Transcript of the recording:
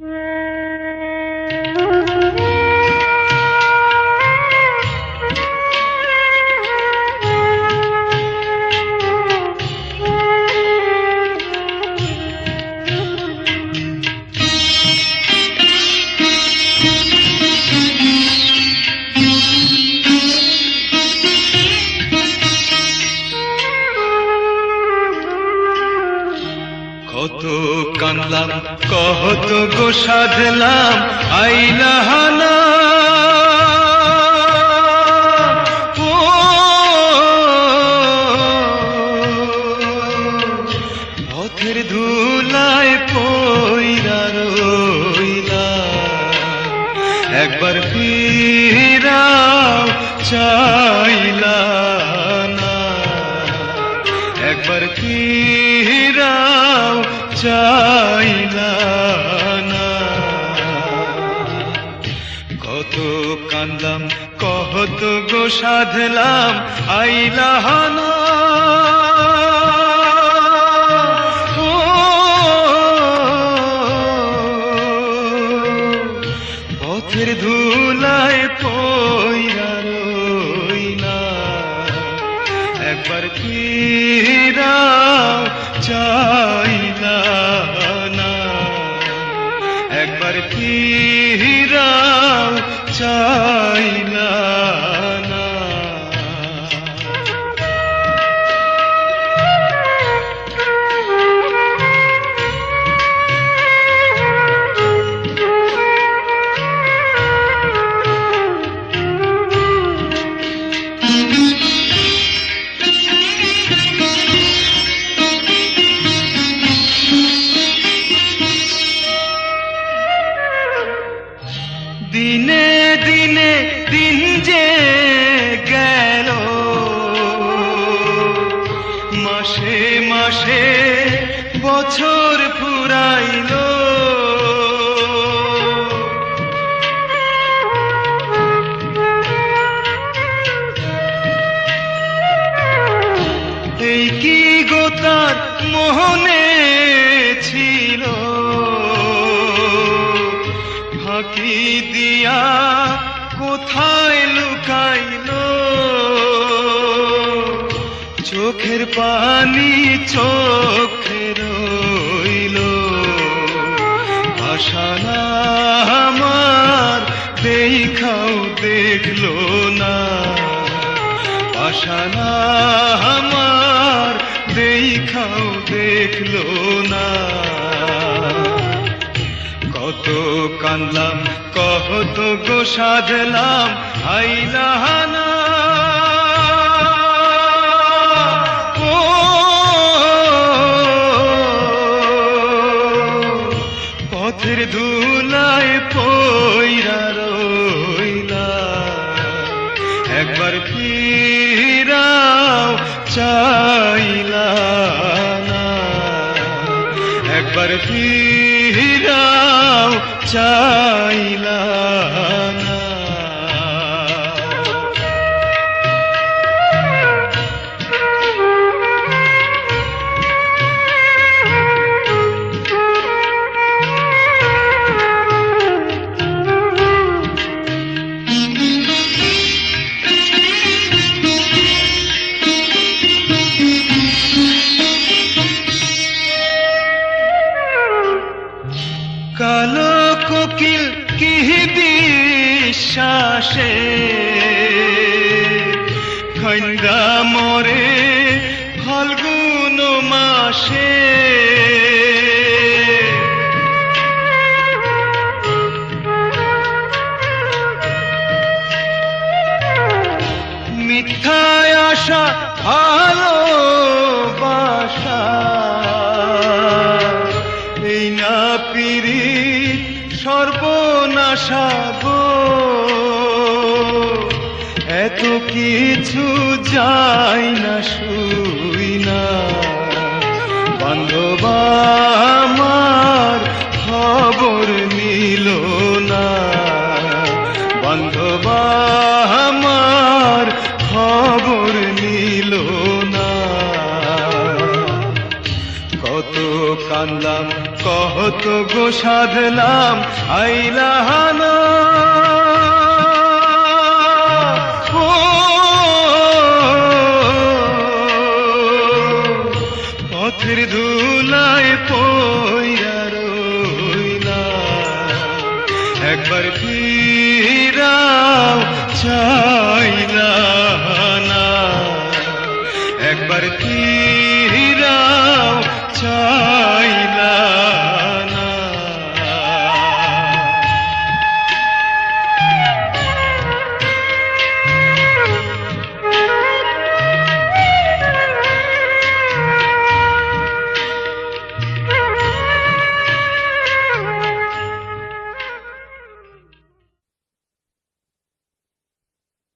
কত কানলাম কত গো সাধলাম আইলা হানা। পথের ধুলায় পইরা রইলা। একবার ফিরাও চাইলা। একবার ফিরাও চাইলা না কত কান্দলাম কত গো সাধলাম আইলা পথের ধুলায় পইরা একবার ফিরাও চাইলা না একবার ফিরাও চাইলা দিনে দিনে দিন যে গেল। মাসে মাসে বছর ফুরাইল এই কি গোতার মোহনে ছিল? দিয়া কোথায় লুকাইল? চোখের পানি চোখে রইল। ভাষানা আমার দেখাও দেখল না। আশানা আমার দেখাও দেখল কানলাম কত গো সাজলাম আইলাহানা একবার ফিরাও চাইলা না। কোকিল কি বিশ্বাসে? ঠান্ডা মরে ফাল্গুন মাসে। এত কিছু যায় না, শুই না। বান্ধব আমার খবর নিল না। বান্ধব আমার খবর নিল না। কত কান্দলাম কত গো সাধলাম আইলাহানা। ফিরাও চাইলা না। একবার ফিরাও চাই